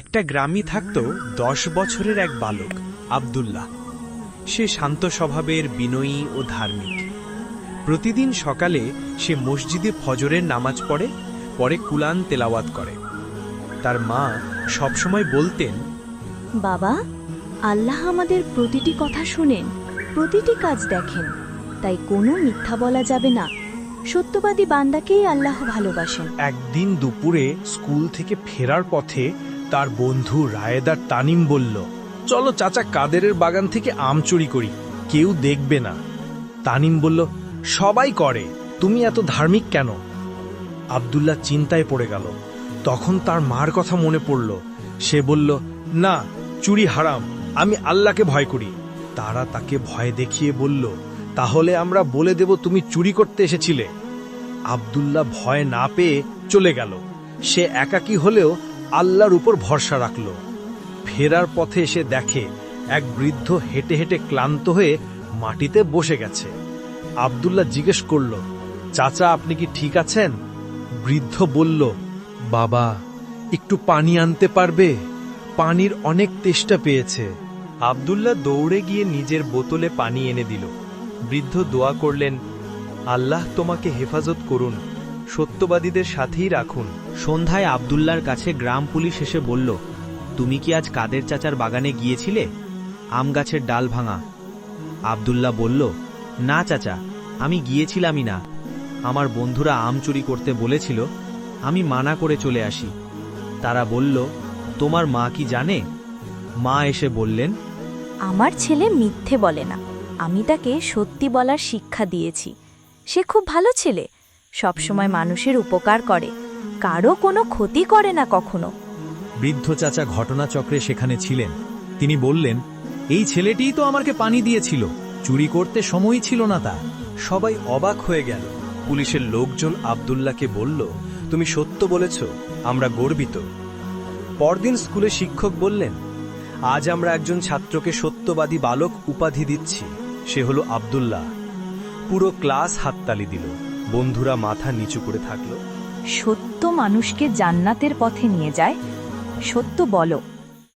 একটা গ্রামে থাকত দশ বছরের এক বালক আব্দুল্লাহ। সে শান্ত স্বভাবের বিনয়ী ও ধার্মিক। প্রতিদিন সকালে সে মসজিদে ফজরের নামাজ পড়ে পরে কুলান তেলাওয়াত করে। তার মা সবসময় বলতেন বাবা আল্লাহ আমাদের প্রতিটি কথা শুনেন প্রতিটি কাজ দেখেন তাই কোনো মিথ্যা বলা যাবে না। সত্যবাদী বান্দাকেই আল্লাহ ভালোবাসেন। একদিন দুপুরে স্কুল থেকে ফেরার পথে তার বন্ধু রায়েদার তানিম বলল, চলো চাচা কাদেরের বাগান থেকে আম চুরি করি, কেউ দেখবে না। তানিম বলল, সবাই করে, তুমি এত ধার্মিক কেন? আব্দুল্লাহ চিন্তায় পড়ে গেল। তখন তার মার কথা মনে পড়ল। সে বলল, না, চুরি হারাম, আমি আল্লাহকে ভয় করি। তারা তাকে ভয় দেখিয়ে বলল, তাহলে আমরা বলে দেব তুমি চুরি করতে এসেছিলে। আব্দুল্লাহ ভয় না পেয়ে চলে গেল। সে একাকী হলেও আল্লাহর উপর ভরসা রাখল। ফেরার পথে এসে দেখে এক বৃদ্ধ হেঁটে হেঁটে ক্লান্ত হয়ে মাটিতে বসে গেছে। আবদুল্লাহ জিজ্ঞেস করল, চাচা, আপনি কি ঠিক আছেন? বৃদ্ধ বলল, বাবা, একটু পানি আনতে পারবে? পানির অনেক তেষ্টা পেয়েছে। আবদুল্লাহ দৌড়ে গিয়ে নিজের বোতলে পানি এনে দিল। বৃদ্ধ দোয়া করলেন, আল্লাহ তোমাকে হেফাজত করুন। সত্যবাদীদের সাথেই রাখুন। সন্ধ্যায় আবদুল্লার কাছে গ্রাম পুলিশ এসে বলল, তুমি কি আজ কাদের চাচার বাগানে গিয়েছিলে? আম গাছের ডাল ভাঙা। আবদুল্লাহ বলল, না চাচা, আমি গিয়েছিলামই না। আমার বন্ধুরা আম চুরি করতে বলেছিল, আমি মানা করে চলে আসি। তারা বলল, তোমার মা কি জানে? মা এসে বললেন, আমার ছেলে মিথ্যে বলে না। আমি তাকে সত্যি বলার শিক্ষা দিয়েছি। সে খুব ভালো ছেলে। সবসময় মানুষের উপকার করে। কারও কোনো ক্ষতি করে না কখনো। বৃদ্ধ চাচা ঘটনাচক্রে সেখানে ছিলেন। তিনি বললেন, এই ছেলেটিই তো আমাকে পানি দিয়েছিল। চুরি করতে সময়ই ছিল না তা সবাই অবাক হয়ে গেল। পুলিশের লোকজন আব্দুল্লাহকে বলল, তুমি সত্য বলেছ, আমরা গর্বিত। পরদিন স্কুলে শিক্ষক বললেন, আজ আমরা একজন ছাত্রকে সত্যবাদী বালক উপাধি দিচ্ছি। সে হলো আব্দুল্লাহ। পুরো ক্লাস হাততালি দিল। বন্ধুরা মাথা নিচু করে থাকল। সত্য মানুষকে জান্নাতের পথে নিয়ে যায়? সত্য বলো।